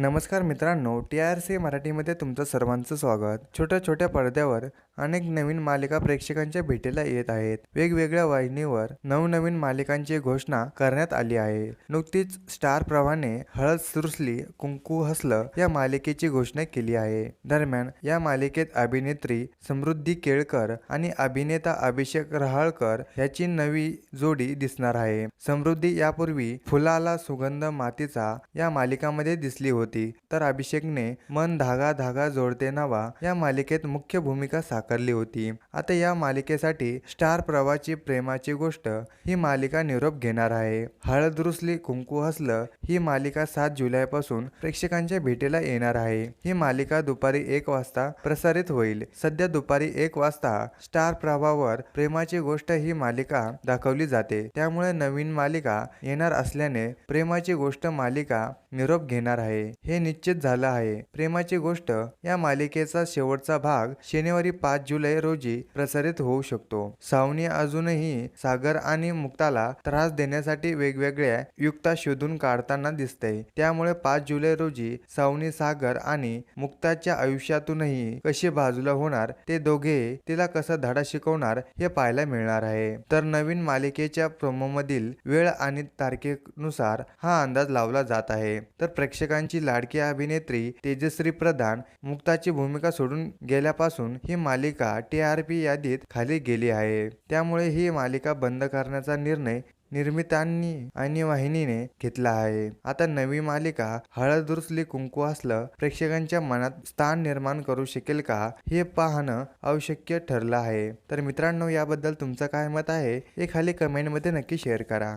नमस्कार मित्रांनो T R C मराठीमध्ये तुमचं सर्वांचं स्वागत. छोट्या छोट्या पडद्यावर अनेक नवीन मालिका प्रेक्षकांच्या भेटीला येत आहेत. वेगवेगळ्या वाहिनीवर नवनवीन मालिकांची घोषणा करण्यात आली आहे. नुकतीच स्टार प्रभाने हळद सुरसली कुंकू हसलं या मालिकेची घोषणा केली आहे. दरम्यान या मालिकेत अभिनेत्री समृद्धी केळकर आणि अभिनेता अभिषेक रहाळकर याची नवी जोडी दिसणार आहे. समृद्धी यापूर्वी फुलाला सुगंध मातीचा या मालिकामध्ये दिसली होती तर अभिषेकने मन धागा धागा जोडते नावा या मालिकेत मुख्य भूमिका साकारली होती. आता या मालिकेसाठी स्टार प्रवाची प्रेमाची गोष्ट ही मालिका निरोप घेणार आहे. हळद रुसली कुंकू हसलं ही मालिका सात जुलैपासून प्रेक्षकांच्या भेटीला येणार आहे. ही मालिका दुपारी एक वाजता प्रसारित होईल. सध्या दुपारी एक वाजता स्टार प्रवाहावर प्रेमाची गोष्ट ही मालिका दाखवली जाते. त्यामुळे नवीन मालिका येणार असल्याने प्रेमाची गोष्ट मालिका निरोप घेणार आहे. हे निश्चित झालं आहे. प्रेमाची गोष्ट या मालिकेचा शेवटचा भाग शनिवारी पाच जुलै रोजी प्रसारित होऊ शकतो. सावनी अजूनही सागर आणि मुक्ताला त्रास देण्यासाठी वेगवेगळ्या युक्ता शोधून काढताना दिसते त्यामुळे पाच जुलै रोजी सावनी सागर आणि मुक्ताच्या आयुष्यातूनही कशी बाजूला होणार ते दोघे तिला कसा धडा शिकवणार हे पाहायला मिळणार आहे. तर नवीन मालिकेच्या प्रोमोमधील वेळ आणि तारखेनुसार हा अंदाज लावला जात आहे. तर प्रेक्षकांची लाडकी अभिनेत्री तेजश्री प्रधान मुक्ताची भूमिका सोडून गेल्यापासून ही मालिका मालिका टी आर पी यादीत खाली गेली आहे. त्यामुळे ही मालिका बंद करण्याचा निर्णय निर्मितांनी आणि वाहिनीने घेतला आहे. आता नवी मालिका हळद कुंकू असलं प्रेक्षकांच्या मनात स्थान निर्माण करू शकेल का हे पाहणं आवश्यक ठरलं आहे. तर मित्रांनो याबद्दल तुमचं काय मत आहे हे खाली कमेंटमध्ये नक्की शेअर करा.